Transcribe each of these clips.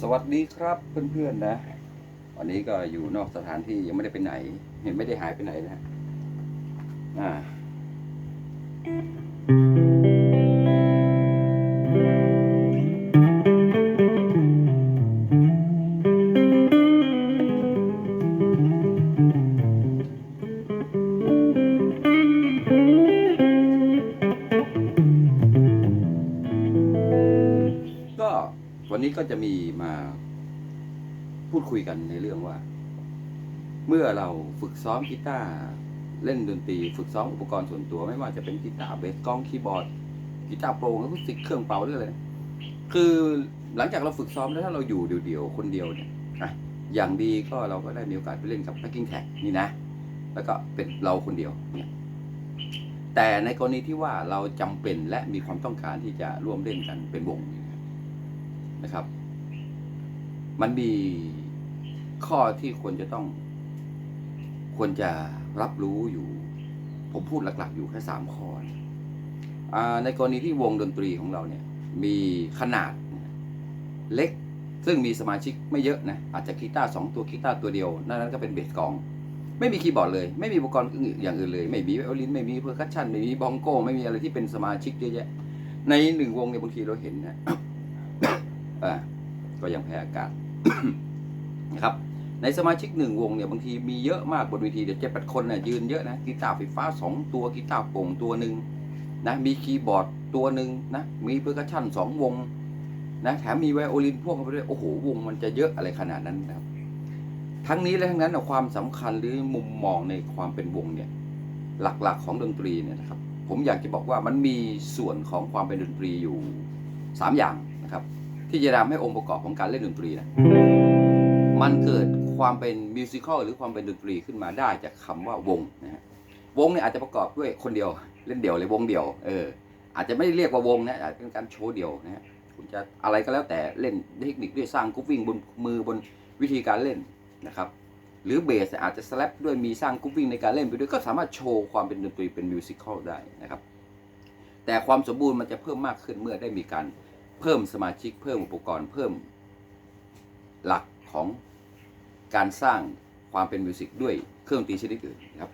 สวัสดีครับเพื่อนๆนะ วันนี้ก็อยู่นอกสถานที่ยังไม่ได้ไปไหน เห็นไม่ได้หายไปไหนนะฮะอ่า วันนี้ก็จะมีมาพูดคุยกันในเรื่องว่า เมื่อเราฝึกซ้อมกีตาร์เล่นดนตรีฝึกซ้อมอุปกรณ์ส่วนตัวไม่ว่าจะเป็นกีตาร์เบสกล้องคีย์บอร์ดกีตาร์โปร่งแล้วก็สิกเครื่องเป่าเรื่องอะไรคือหลังจากเราฝึกซ้อมแล้วถ้าเราอยู่เดี่ยวๆคนเดียวเนี่ยอย่างดีก็เราก็ได้มีโอกาสไปเล่นกับ backing track นี่นะ แล้วก็เป็นเราคนเดียวเนี่ยแต่ในกรณีที่ว่าเราจำเป็นและมีความต้องการที่จะร่วมเล่นกันเป็นวง นะครับ มันมีข้อที่ควรจะต้อง ควรจะรับรู้อยู่ ผมพูดหลักๆ อยู่แค่สามข้อนะในกรณีที่วงดนตรีของเราเนี่ย มีขนาดเล็ก ซึ่งมีสมาชิกไม่เยอะนะ อาจจะกีตาร์สองตัวกีตาร์ตัวเดียวนั่นนั้นก็เป็นเบสกอง ไม่มีคีย์บอร์ดเลย ไม่มีอุปกรณ์อย่างอื่นเลย ไม่มีไวโอลิน ไม่มีเพอร์คัชชันไม่มีบองโก้ ไม่มีอะไรที่เป็นสมาชิกเยอะแยะ ในหนึ่งวงเนี่ยบางทีเราเห็นนะ ก็ยังแพ้อากาศนะครับ ในสมาชิกหนึ่งวงเนี่ยบางทีมีเยอะมากบนเวทีเดี๋ยวเจ็ดแปดคนเนี่ยยืนเยอะนะกีตาร์ไฟฟ้าสองตัวกีตาร์โปร่งตัวหนึ่งนะมีคีย์บอร์ดตัวหนึ่งนะมีเพอร์คัชชันสองวงนะแถมมีไวโอลินพ่วงเข้าไปด้วยโอ้โหวงมันจะเยอะอะไรขนาดนั้นนะครับ ทั้งนี้และทั้งนั้นความสำคัญหรือมุมมองในความเป็นวงเนี่ยหลักๆของดนตรีเนี่ยนะครับ ผมอยากจะบอกว่ามันมีส่วนของความเป็นดนตรีอยู่สามอย่างนะครับ ที่จะทำให้องค์ประกอบของการเล่นดนตรีนะมันเกิดความเป็นมิวสิควลหรือความเป็นดนตรีขึ้นมาได้จากคำว่าวงนะฮะวงเนี่ยอาจจะประกอบด้วยคนเดียวเล่นเดี่ยวเลยวงเดี่ยวเอออาจจะไม่ได้เรียกว่าวงนะอาจจะเป็นการโชว์เดี่ยวนะฮะคุณจะอะไรก็แล้วแต่เล่นเทคนิคด้วยสร้างกรุ๊ปวิ่งบนมือบนวิธีการเล่นนะครับหรือเบสอาจจะสแลปด้วยมีสร้างกรุ๊ปวิ่งในการเล่นไปด้วยก็สามารถโชว์ความเป็นดนตรีเป็นมิวสิควลได้นะครับแต่ความสมบูรณ์มันจะเพิ่มมากขึ้นเมื่อได้มีการ เพิ่มสมาชิกเพิ่มอุปกรณ์เพิ่มหลักของการสร้างความเป็นมิวสิกด้วยเครื่องดนตรีชนิดอื่นนะครับ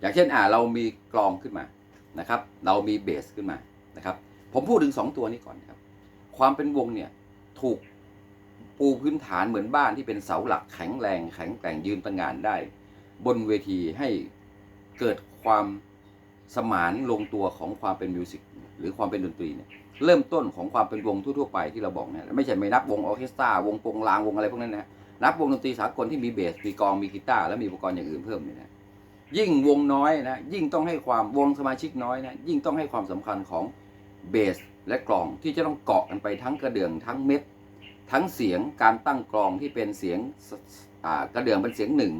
อย่างเช่นอ่าเรามีกลองขึ้นมานะครับ เรามีเบสขึ้นมานะครับ ผมพูดถึง 2 ตัวนี้ก่อนนครับ ความเป็นวงเนี่ยถูกปูพื้นฐานเหมือนบ้านที่เป็นเสาหลักแข็งแรงแข็งแกร่งยืนตั้งงานได้ บนเวทีให้เกิดความสมานลงตัวของความเป็นมิวสิกหรือความเป็นดนตรีเนี่ย เริ่มต้นของความเป็นวงทั่วๆไปที่เราบอกเนี่ยไม่ใช่ไม่นับวงออเคสตราวงโปงลางวงอะไรพวกนั้นนะนับวงดนตรีสากลที่มีเบสมีกลองมีกีตาร์และมีอุปกรณ์อย่างอื่นเพิ่มเนี่ยนะยิ่งวงน้อยนะยิ่งต้องให้ความวงสมาชิกน้อยนะยิ่งต้องให้ความสำคัญของเบสและกลองที่จะต้องเกาะกันไปทั้งกระเดื่องทั้งเม็ด ทั้งเสียงการตั้งกลองที่เป็นเสียงกระเดื่องเป็นเสียงหนึ่ง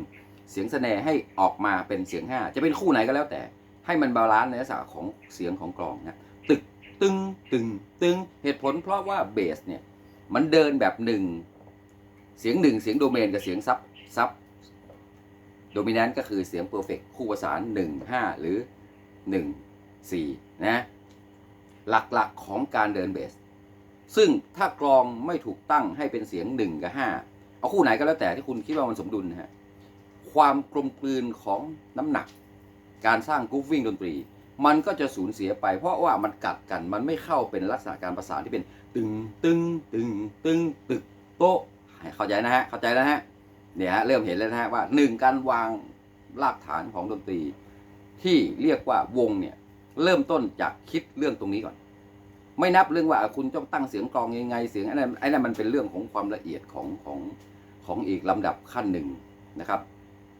เสียงแสดงให้ออกมาเป็นเสียงห้าจะเป็นคู่ไหนก็แล้วแต่ ให้มันบาลานซ์ในลักษณะของเสียงของกลองนะ ตึงตึงตึงเหตุผลเพราะว่าเบสเนี่ยมันเดินแบบหนึ่งเสียงหนึ่งเสียงโดเมนกับเสียงซับซับโดมินนต์ก็คือเสียงเพอร์เฟกคู่ประสานหนึ่งห้าหรือหนึ่งสี่นะหลักๆของการเดินเบส ซึ่งถ้ากลองไม่ถูกตั้งให้เป็นเสียงหนึ่งกับห้าเอาคู่ไหนก็แล้วแต่ที่คุณคิดว่ามันสมดุลนะฮะความกลมกลืนของน้ำหนัก การสร้างกรุ๊ปวิ่งดนตรี มันก็จะสูญเสียไป เพราะว่ามันกัดกันมันไม่เข้าเป็นลักษณะการประสานที่เป็นตึงตึงตึงตึงตึกโต๊ะเข้าใจนะฮะเข้าใจแล้วนะฮะเนี่ยฮะเริ่มเห็นแล้วนะฮะว่าหนึ่งการวางรากฐานของดนตรี ที่เรียกว่าวงเนี่ยเริ่มต้นจากคิดเรื่องตรงนี้ก่อน ไม่นับเรื่องว่าคุณต้องตั้งเสียงกลองยังไงเสียงอันนั้นไอ้นั่นมันเป็นเรื่องของความละเอียดของของของอีกลำดับขั้นหนึ่งนะครับ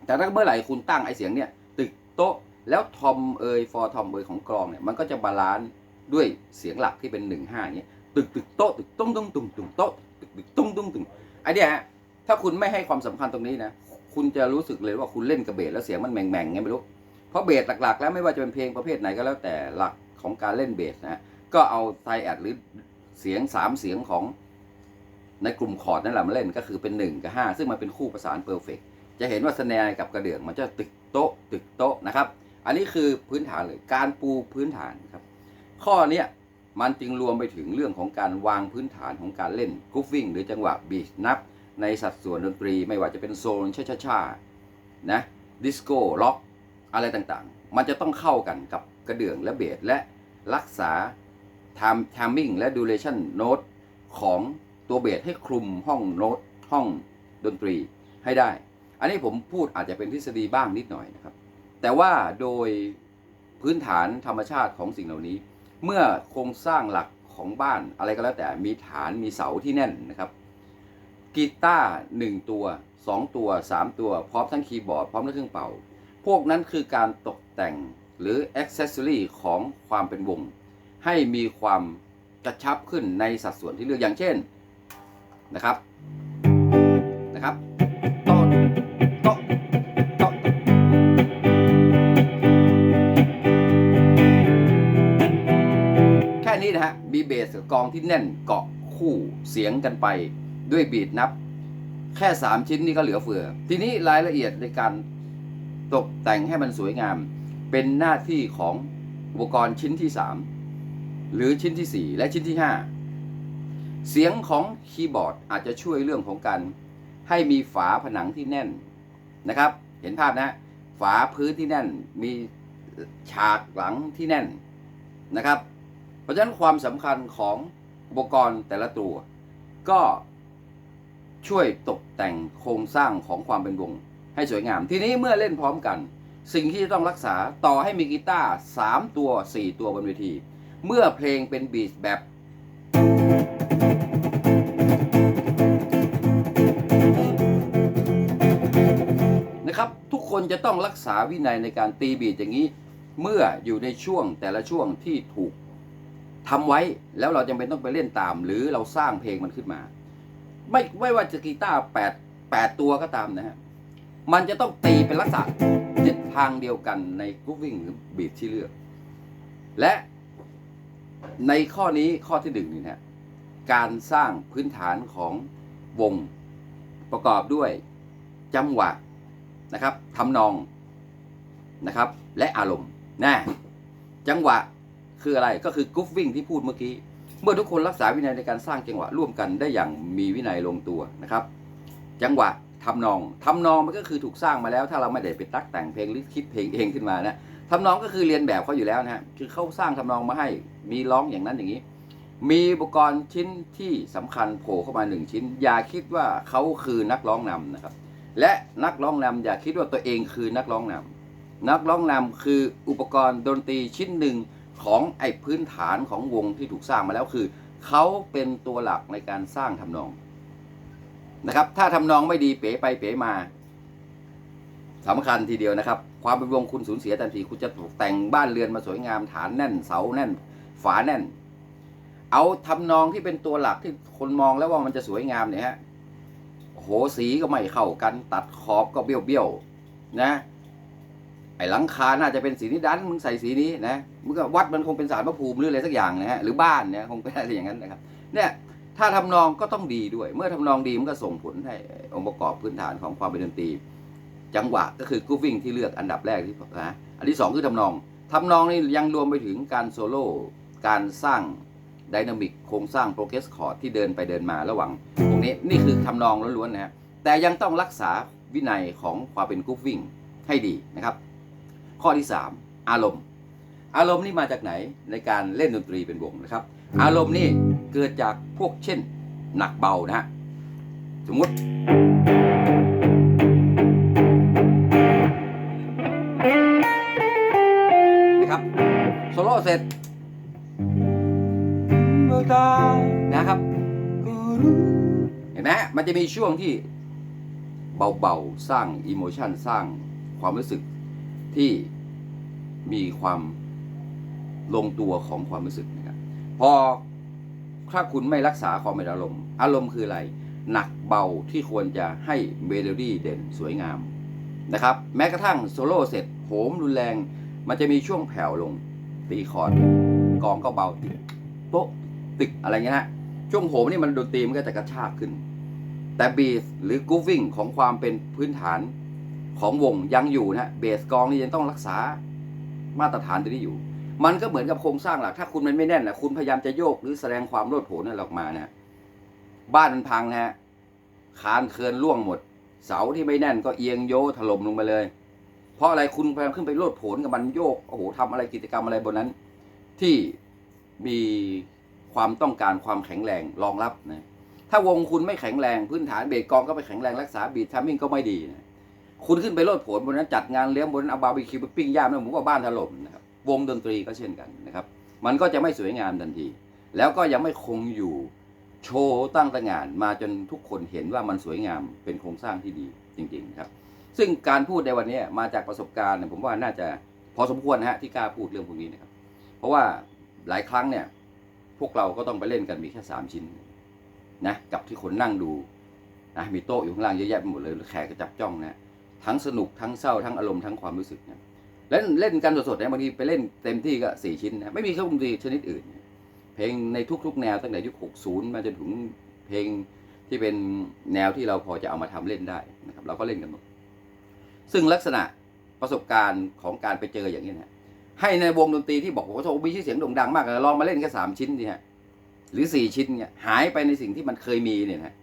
แต่ถ้าเมื่อไหร่คุณตั้งไอ้เสียงเนี่ยตึกโต๊ะ แล้วทอมเอยฟอร์ทอมเอยของกลองเนี่ยมันก็จะบาลานซ์ด้วยเสียงหลักที่เป็นหนึ่งห้าเนี้ยตึกตึกโต๊ะตึกตุ้งตุ้งตุ้งตุ้งโต๊ะตึกตึกตุ้งตุ้งตุ้งไอเนี้ยฮะถ้าคุณไม่ให้ความสำคัญตรงนี้นะคุณจะรู้สึกเลยว่าคุณเล่นกับเบสแล้วเสียงมันแหม่งแม่งไงไม่รู้เพราะเบสหลักๆ แล้วไม่ว่าจะเป็นเพลงประเภทไหนก็แล้วแต่หลักของการเล่นเบสนะก็เอาไทแอดหรือเสียงสามเสียงของในกลุ่มคอร์ดนั่นแหละมาเล่นก็คือเป็นหนึ่งกับห้าซึ่งมันเป็นคู่ประสานเพอร์เฟกจะเห็นว่าสแนร์กับกระเดื่องมันจะตึกโต๊ะตึกโต๊ะนะครับ อันนี้คือพื้นฐานเลยการปูพื้นฐานครับ ข้อเนี้ยมันจึงรวมไปถึงเรื่องของการวางพื้นฐานของการเล่นกรุ๊ฟวิ่งหรือจังหวะบีชนับ ในสัดส่วนดนตรีไม่ว่าจะเป็นโซนช้าช้านะดิสโก้ล็อกอะไรต่างๆ มันจะต้องเข้ากันกับกระเดื่องและเบสและรักษา time timing และ duration note ของตัวเบสให้คลุมห้องโน้ตห้องดนตรีให้ได้ อันนี้ผมพูดอาจจะเป็นทฤษฎีบ้างนิดหน่อยนะครับ แต่ว่าโดยพื้นฐานธรรมชาติของสิ่งเหล่านี้ เมื่อโครงสร้างหลักของบ้านอะไรก็แล้วแต่มีฐานมีเสาที่แน่นนะครับกีตาร์หนึ่งตัวสองตัวสามตัวพร้อมทั้งคีย์บอร์ดพร้อมทั้งเครื่องเป่า พวกนั้นคือการตกแต่งหรืออ c เซสซอรีของความเป็นวง ให้มีความกระชับขึ้นในสัดส่วนที่เลือกอย่างเช่นนะครับนะครับโต๊ะโต๊ะ สกับกองที่แน่นเกาะคู่เสียงกันไปด้วยบีดนับ แค่ 3 ชิ้นนี่ก็เหลือเฟือ ทีนี้รายละเอียดในการตกแต่งให้มันสวยงาม เป็นหน้าที่ของอุปกรณ์ชิ้นที่ 3 หรือชิ้นที่ 4 และชิ้นที่ 5 เสียงของคีย์บอร์ดอาจจะช่วยเรื่องของการให้มีฝาผนังที่แน่นนะครับ เห็นภาพนะฝาพื้นที่แน่น มีฉากหลังที่แน่นนะครับ ราะฉะนั้นความสำคัญของอุปกรณ์แต่ละตัว ก็ช่วยตกแต่งโครงสร้างของความเป็นวง ให้สวยงาม ทีนี้เมื่อเล่นพร้อมกัน สิ่งที่จะต้องรักษาต่อให้มีกีตาร์3ตัว 4 ตัวบนเวที เมื่อเพลงเป็นบีทแบบนะครับทุกคนจะต้องรักษาวินัยในการตีบีทอย่างนี้ เมื่ออยู่ในช่วงแต่ละช่วงที่ถูก ทำไว้แล้วเราจำเป็นต้องไปเล่นตาม หรือเราสร้างเพลงมันขึ้นมา ไม่ไม่ว่าจะกีตาร์แปดแปดตัวก็ตามนะฮะมันจะต้องตีเป็นลักษณะทิศทางเดียวกันในกรุ๊ปวิ่งหรือบีทที่เลือก และในข้อนี้ข้อที่หนึ่งนี่นะฮะการสร้างพื้นฐานของวงประกอบด้วยจังหวะนะครับทำนองนะครับ และอารมณ์นะจังหวะ คืออะไรก็คือกรุ๊ฟวิ่งที่พูดเมื่อกี้ เมื่อทุกคนรักษาวินัยในการสร้างจังหวะร่วมกันได้อย่างมีวินัยลงตัวนะครับ จังหวะทำนองทำนองมันก็คือถูกสร้างมาแล้ว ถ้าเราไม่ได้ไปตักแต่งเพลงหรือคิดเพลงเองขึ้นมานะทำนองก็คือเรียนแบบเขาอยู่แล้วนะฮะคือเขาสร้างทำนองมาให้มีร้องอย่างนั้นอย่างนี้ มีอุปกรณ์ชิ้นที่สำคัญโผล่เข้ามาหนึ่งชิ้น อย่าคิดว่าเขาคือนักร้องนำนะครับ และนักร้องนำอย่าคิดว่าตัวเองคือนักร้องนำนักร้องนำคืออุปกรณ์ดนตรีชิ้นหนึ่ง ของไอ้พื้นฐานของวงที่ถูกสร้างมาแล้วคือเขาเป็นตัวหลักในการสร้างทำนองนะครับ ถ้าทำนองไม่ดีเป๋ไปเป๋มาสำคัญทีเดียวนะครับ ความเป็นวงคุณสูญเสียทันทีคุณจะตกแต่งบ้านเรือนมาสวยงามฐานแน่น เสาแน่น ฝาแน่น เอาทำนองที่เป็นตัวหลักที่คนมองแล้วว่ามันจะสวยงามเนี่ยฮะโหสีก็ไม่เข้ากัน ตัดขอบก็เบี้ยวเบี้ยวๆนะไอ้หลังคาน่าจะเป็นสีนี้ดันมึงใส่สีนี้นะ มึงก็วัดมันคงเป็นสารพระภูมิหรืออะไรสักอย่างนะฮะหรือบ้านเนี่ยคงเป็นอะไรอย่างนั้นนะครับเนี่ยถ้าทำนองก็ต้องดีด้วย เมื่อทำนองดีมันก็ส่งผลให้องค์ประกอบพื้นฐานของความเป็นดนตรี จังหวะก็คือกรูฟวิ่งที่เลือกอันดับแรกที่นะอันที่สองคือทำนองทำนองนี่ยังรวมไปถึงการโซโล่การสร้างไดนามิกโครงสร้างโปรเกรสคอร์ดที่เดินไปเดินมาระหว่างตรงนี้นี่คือทำนองล้วนๆนะฮะแต่ยังต้องรักษาวินัยของความเป็นกรุ๊ปวิ่งให้ดีนะครับ ข้อที่ 3 อารมณ์ อารมณ์นี่มาจากไหนในการเล่นดนตรีเป็นวงนะครับ อารมณ์นี่เกิดจากพวกเช่นหนักเบานะฮะสมมตินะครับโซโล่เสร็จนะครับเห็นไหมมันจะมีช่วงที่เบาๆ สร้างอิโมชันสร้างความรู้สึกที่มีความ ลงตัวของความรู้สึกนะครับพอถ้าคุณไม่รักษาความเป็นอารมณ์ อารมณ์คืออะไร หนักเบาที่ควรจะให้เมโลดี้เด่นสวยงามนะครับ แม้กระทั่งโซโล่เสร็จโหมรุนแรง มันจะมีช่วงแผ่วลงตีคอร์ดกองก็เบาติกโป๊ะตึกอะไรเงี้ยฮะช่วงโหมนี่มันดนตรีมันก็จะกระชากขึ้น แต่บีสหรือก o ฟวิ่งของความเป็นพื้นฐานของวงยังอยู่นะเบสกองนี่ยังต้องรักษามาตรฐานตัวนี้อยู่ มันก็เหมือนกับโครงสร้างหลัก ถ้าคุณมันไม่แน่นนะคุณพยายามจะโยกหรือแสดงความโลดโผนนั่ออกมาเนะบ้านมันพังนะฮะคานเคินล่วงหมด เสาที่ไม่แน่นก็เอียงโยถล่มลงไปเลย เพราะอะไรคุณพยายามขึ้นไปโลดโผนกับมันโยกโอ้โหทำอะไรกิจกรรมอะไรบนนั้น ที่มีความต้องการความแข็งแรงรองรับนะถ้าวงคุณไม่แข็งแรงพื้นฐานเบรกกองก็ไม่แข็งแรงรักษาบีททัมมิ่งก็ไม่ดีนะคุณขึ้นไปโลดโผนบนนั้นจัดงานเลี้ยงบนนั้นเอาบาร์บีคิวไปปิ้งย่างนะผมว่าบ้านถล่มนะครับ วงดนตรีก็เช่นกันนะครับ มันก็จะไม่สวยงามทันที แล้วก็ยังไม่คงอยู่โชว์ตั้งแตระหง่านมาจนทุกคนเห็นว่ามันสวยงามเป็นโครงสร้างที่ดีจริงๆครับซึ่งการพูดในวันนี้มาจากประสบการณ์ผมว่าน่าจะพอสมควรนะฮะที่กล้าพูดเรื่องพวกนี้นะครับ เพราะว่าหลายครั้งเนี่ยพวกเราก็ต้องไปเล่นกันมีแค่สามชิ้นนะกับที่คนนั่งดูนะมีโต๊ะอยู่ข้างล่างเยอะแยะไปหมดเลยแขกก็จับจ้องนะทั้งสนุกทั้งเศร้าทั้งอารมณ์ทั้งความรู้สึกนะ เล่นเล่นกันสดๆเนี่ยบางทีไปเล่นเต็มที่ก็สี่ชิ้นนะไม่มีเครื่องดนตรีชนิดอื่น เพลงในทุกๆ แนวตั้งแต่ยุค60 มาจนถึงเพลงที่เป็นแนวที่เราพอจะเอามาทำเล่นได้นะครับเราก็เล่นกันหมดซึ่งลักษณะประสบการณ์ของการไปเจออย่างนี้นะให้ในวงดนตรีที่บอกว่าโอ้มีชื่อเสียงโด่งดังมากเลยลองมาเล่นแค่สามชิ้นดิฮะหรือสี่ชิ้นเนี่ยหายไปในสิ่งที่มันเคยมีเนี่ยนะ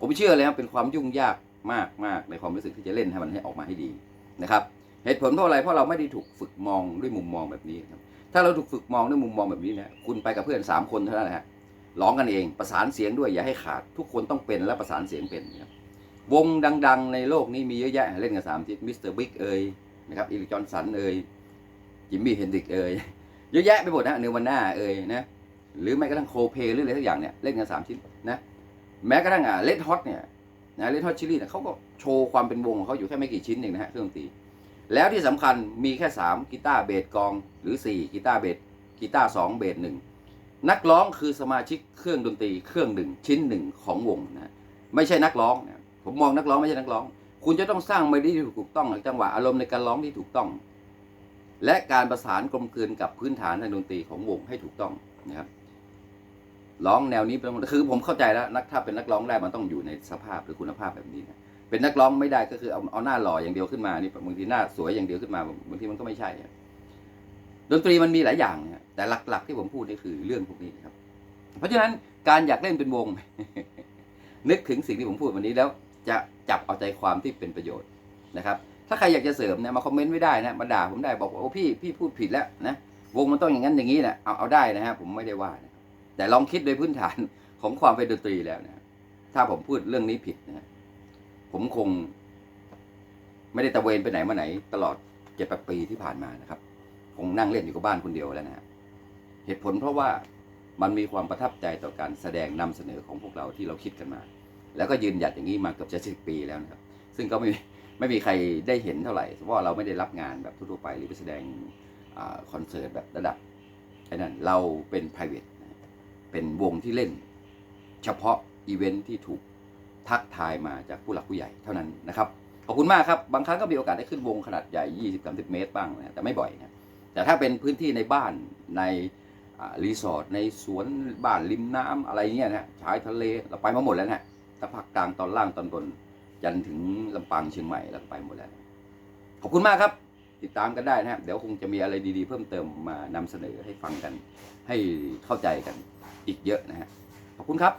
ผมเชื่อเลยครับเป็นความยุ่งยากมากมากในความรู้สึกที่จะเล่นให้มันให้ออกมาให้ดีนะครับ เหตุผลเพราะอะไรเพราะเราไม่ได้ถูกฝึกมองด้วยมุมมองแบบนี้ครับถ้าเราถูกฝึกมองด้วยมุมมองแบบนี้นะคุณไปกับเพื่อนสามคนเท่านั้นแหละฮะร้องกันเองประสานเสียงด้วยอย่าให้ขาด ทุกคนต้องเป็นและประสานเสียงเป็นนะครับวงดัง ๆ ในโลกนี้มีเยอะแยะเล่นกันสามทิศมิสเตอร์บิ๊กเอ่ยนะครับอีลิจอนสันเอ่ยจิมมี่เฮนดริกเอ่ยเยอะแยะไปหมดนะเนวันน่าเอ่ยนะหรือแม้กระทั่งโคเพหรืออะไรทุกอย่างเนี่ยเล่นกันสามชิ้นนะแม้กระทั่งอะเลดฮอตเนี่ยนะเลดฮอตชิลลี่เนี่ยเขาก็โชว์ความเป็นวงของเขาอยู่แค่ไม่กี่ชิ้นเองนะฮะเครื่องดนตรี แล้วที่สำคัญมีแค่ 3 กีตาร์เบสกองหรือ 4 กีตาร์เบสกีตาร์2เบสหนึ่งนักร้องคือสมาชิกเครื่องดนตรีเครื่องหนึ่งชิ้นหนึ่งของวงนะไม่ใช่นักร้องนะผมมองนักร้องไม่ใช่นักร้อง คุณจะต้องสร้างเมโลดี้ที่ถูกต้องจังหวะอารมณ์ในการร้องที่ถูกต้อง และการประสานกลมกลืนกับพื้นฐานทางดนตรีของวงให้ถูกต้องนะครับร้องแนวนี้เป็นคือผมเข้าใจแล้วนักถ้าเป็นนักร้องได้มันต้องอยู่ในสภาพหรือคุณภาพแบบนี้นะ เป็นนักร้องไม่ได้ก็คือเอาเอาหน้าหล่ออย่างเดียวขึ้นมานี่บางทีหน้าสวยอย่างเดียวขึ้นมาบางทีมันก็ไม่ใช่ดนตรีมันมีหลายอย่างนะแต่หลัก ๆ ที่ผมพูดนี่คือเรื่องพวกนี้นะครับ เพราะฉะนั้นการอยากเล่นเป็นวง นึกถึงสิ่งที่ผมพูดวันนี้แล้ว จะจับเอาใจความที่เป็นประโยชน์นะครับ ถ้าใครอยากจะเสริมนะมาคอมเมนต์ไว้ได้นะมาด่าผมได้บอกว่าโอ้พี่พี่พูดผิดแล้วนะวงมันต้องอย่างนั้นอย่างนี้นะเอาเอาได้นะฮะผมไม่ได้ว่านะแต่ลองคิดโดยพื้นฐานของความเป็นดนตรีแล้วนะถ้าผมพูดเรื่องนี้ผิดนะ ผมคง ไม่ได้ตะเวนไปไหนมาไหน ตลอดเจ็ดแปดปีที่ผ่านมานะครับ คงนั่งเล่นอยู่กับบ้านคนเดียวแล้วนะฮะเหตุผลเพราะว่ามันมีความประทับใจต่อการแสดงนำเสนอของพวกเราที่เราคิดกันมา แล้วก็ยืนหยัดอย่างนี้มาเกือบจะสิบปีแล้วนะครับ ซึ่งก็ไม่ไม่มีใครได้เห็นเท่าไหร่เพราะว่าเราไม่ได้รับงานแบบทั่วไปหรือไปแสดงอคอนเสิร์ตแบบระดับไอ้นั่นเราเป็น private เป็นวงที่เล่น เฉพาะอีเวนท์ที่ถูก ทักทายมาจากผู้หลักผู้ใหญ่เท่านั้นนะครับขอบคุณมากครับบางครั้งก็มีโอกาสได้ขึ้นวงขนาดใหญ่ 20-30 เมตรบ้างนะแต่ไม่บ่อยนะแต่ถ้าเป็นพื้นที่ในบ้านในรีสอร์ทในสวนบ้านริมน้ำอะไรเงี้ยนะชายทะเลเราไปมาหมดแล้วนะถ้าภาคกลางตอนล่างตอนบนยันถึงลำปางเชียงใหม่เราไปหมดแล้ว ขอบคุณมากครับ ติดตามกันได้นะครับเดี๋ยวคงจะมีอะไรดีๆ เพิ่มเติมมานำเสนอให้ฟังกัน ให้เข้าใจกันอีกเยอะนะฮะขอบคุณครับ